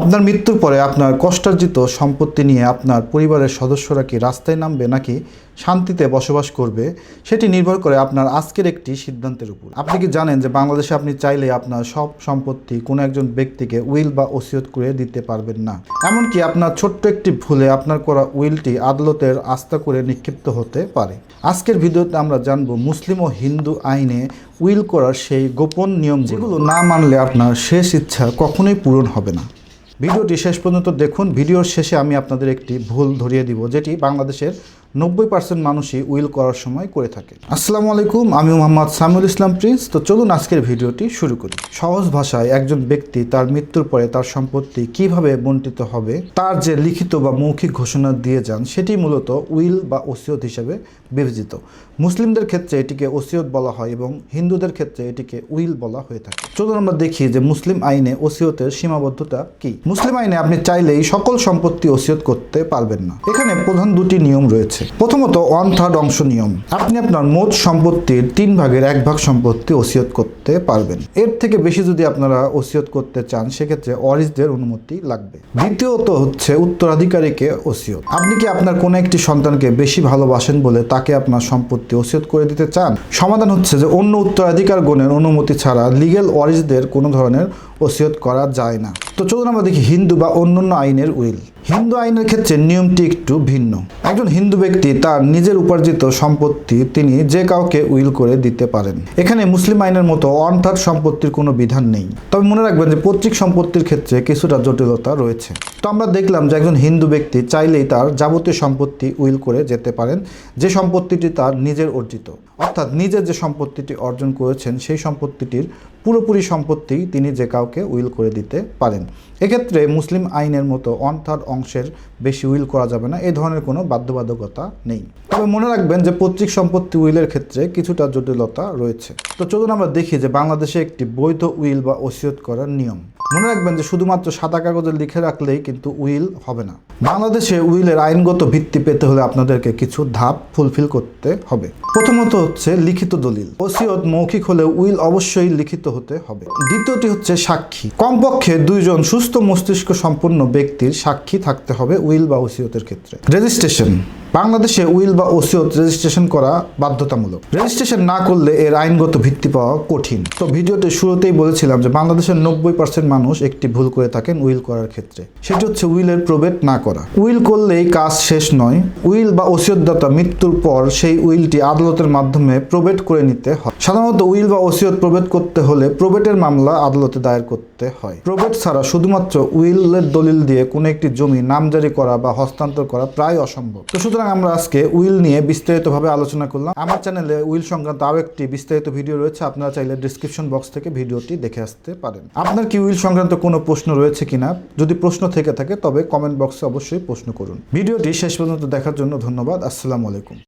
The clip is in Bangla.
আপনার মৃত্যুর পরে আপনার কষ্টার্জিত সম্পত্তি নিয়ে আপনার পরিবারের সদস্যরা কি রাস্তায় নামবে নাকি শান্তিতে বসবাস করবে, সেটি নির্ভর করে আপনার আজকের একটি সিদ্ধান্তের উপর। আপনি কি জানেন যে বাংলাদেশে আপনি চাইলে আপনার সব সম্পত্তি কোনো একজন ব্যক্তিকে উইল বা ওসিয়ত করে দিতে পারবেন না। এমনকি আপনার ছোট্ট একটি ভুলে আপনার করা উইলটি আদালতের আস্থা করে নিক্ষিপ্ত হতে পারে। আজকের ভিডিওতে আমরা জানব মুসলিম ও হিন্দু আইনে উইল করার সেই গোপন নিয়ম যেগুলো না মানলে আপনার শেষ ইচ্ছা কখনোই পূরণ হবে না। ভিডিওটি শেষ পর্যন্ত দেখুন। ভিডিওর শেষে আমি আপনাদের একটি ভুল ধরিয়ে দিব, যেটি বাংলাদেশের নব্বই পার্সেন্ট মানুষই উইল করার সময় করে থাকে। আসসালামু আলাইকুম, আমি মোহাম্মদ সামিউল ইসলাম প্রিন্স। তো চলুন আজকের ভিডিওটি শুরু করি। সহজ ভাষায় একজন ব্যক্তি তার মৃত্যুর পরে তার সম্পত্তি কীভাবে বন্টিত হবে, তার যে লিখিত বা মৌখিক ঘোষণা দিয়ে যান, সেটি মূলত উইল বা ওসিয়ত হিসেবে বিবেচিত। মুসলিমদের ক্ষেত্রে এটিকে ওসিয়ত বলা হয় এবং হিন্দুদের ক্ষেত্রে এটিকে উইল বলা হয়ে থাকে। চলুন আমরা দেখি যে মুসলিম আইনে ওসিয়তের সীমাবদ্ধতা কি। মুসলিম আইনে আপনি চাইলেই সকল সম্পত্তি ওসিয়ত করতে পারবেন না। এখানে প্রধান দুটি নিয়ম রয়েছে। প্রথমত, ওয়ান থার্ড অংশ নিয়ম। আপনি আপনার মোট সম্পত্তির তিন ভাগের এক ভাগ সম্পত্তি ওসিয়ত করতে পারবেন। এর থেকে বেশি যদি আপনারা ওসিয়ত করতে চান, সেক্ষেত্রে ওয়ারিসদের অনুমতি লাগবে। দ্বিতীয়ত হচ্ছে, উত্তরাধিকারীকে ওসিয়ত। আপনি কি আপনার কোনো একটি সন্তানকে বেশি ভালোবাসেন বলে তাকে আপনার সম্পত্তি ওসিয়ত করে দিতে চান? সমাধান হচ্ছে যে, অন্য উত্তরাধিকার গণের অনুমতি ছাড়া লিগেল ওয়ারিসদের কোনো ধরনের ওসিয়ত করা যায় না। তো চলুন আমরা দেখি হিন্দু বা অন্যান্য আইনের উইল। হিন্দু আইনের ক্ষেত্রে নিয়মটি একটু ভিন্ন। একজন হিন্দু ব্যক্তি তার নিজের উপার্জিত সম্পত্তি তিনি যে কাউকে উইল করে দিতে পারেন। এখানে মুসলিম আইনের মতো ওয়ান সম্পত্তির কোনো বিধান নেই। তবে মনে রাখবেন যে পৈতৃক সম্পত্তির ক্ষেত্রে কিছুটা জটিলতা রয়েছে। তো আমরা দেখলাম যে একজন হিন্দু ব্যক্তি চাইলেই তার যাবতীয় সম্পত্তি উইল করে যেতে পারেন, যে সম্পত্তিটি তার নিজের অর্জিত। অর্থাৎ নিজের যে সম্পত্তিটি অর্জন করেছেন, সেই সম্পত্তিটির পুরোপুরি সম্পত্তি তিনি যে কাউকে উইল করে দিতে পারেন। এক্ষেত্রে মুসলিম আইনের মতো ওয়ান থার্ড অংশের বেশি উইল করা যাবে না, এ ধরনের কোনো বাধ্যবাধকতা নেই। তবে মনে রাখবেন যে পৈতৃক সম্পত্তি উইলের ক্ষেত্রে কিছুটা জটিলতা রয়েছে। তো চলুন আমরা দেখি যে বাংলাদেশে একটি বৈধ উইল বা ওসিয়ত করার নিয়ম। মনে রাখবেন যে শুধুমাত্র সাদা কাগজে লিখে রাখলেই কিন্তু উইল হবে না। বাংলাদেশে উইলের আইনগত ভিত্তি পেতে হলে আপনাদেরকে কিছু ধাপ ফুলফিল করতে হবে। প্রথমত হচ্ছে লিখিত দলিল। ওসিয়ত মৌখিক হলেও উইল অবশ্যই লিখিত হতে হবে। দ্বিতীয়টি হচ্ছে সাক্ষী। কমপক্ষে দুইজন সুস্থ মস্তিষ্ক সম্পন্ন ব্যক্তির সাক্ষী থাকতে হবে উইল বা ওসিয়তের ক্ষেত্রে। রেজিস্ট্রেশন। বাংলাদেশে উইল বা ওসিয়ত রেজিস্ট্রেশন করা বাধ্যতামূলক। রেজিস্ট্রেশন না করলে এর আইনগত ভিত্তি পাওয়া কঠিন। তো ভিডিওতে শুরুতেই বলেছিলাম যে বাংলাদেশের নব্বই পার্সেন্ট মানুষ একটি ভুল করে থাকেন উইল করার ক্ষেত্রে। সেটি হচ্ছে উইলের প্রবেট না করা। উইল করলেই কাজ শেষ নয়। উইল বা ওসিয়তদাতা মৃত্যুর পর সেই উইলটি আদালতের মাধ্যমে প্রবেট করে নিতে হয়। সাধারণত উইল বা ওসিয়ত প্রবেট করতে হলে প্রবেটের মামলা আদালতে দায়ের করতে হয়। প্রবেট ছাড়া শুধুমাত্র উইলের দলিল দিয়ে কোনো একটি জমি নামজারি করা বা হস্তান্তর করা প্রায় অসম্ভব। তো সুতরাং আমরা আজকে উইল নিয়ে বিস্তারিতভাবে আলোচনা করলাম। আমার চ্যানেলে উইল সংক্রান্ত আরও একটি বিস্তারিত ভিডিও রয়েছে, আপনারা চাইলে ডিসক্রিপশন বক্স থেকে ভিডিওটি দেখে আসতে পারেন। আপনার কি উইল সংক্রান্ত কোনো প্রশ্ন রয়েছে কিনা? যদি প্রশ্ন থেকে থাকে, তবে কমেন্ট বক্সে অবশ্যই প্রশ্ন করুন। ভিডিওটি শেষ পর্যন্ত দেখার জন্য ধন্যবাদ। আসসালামু আলাইকুম।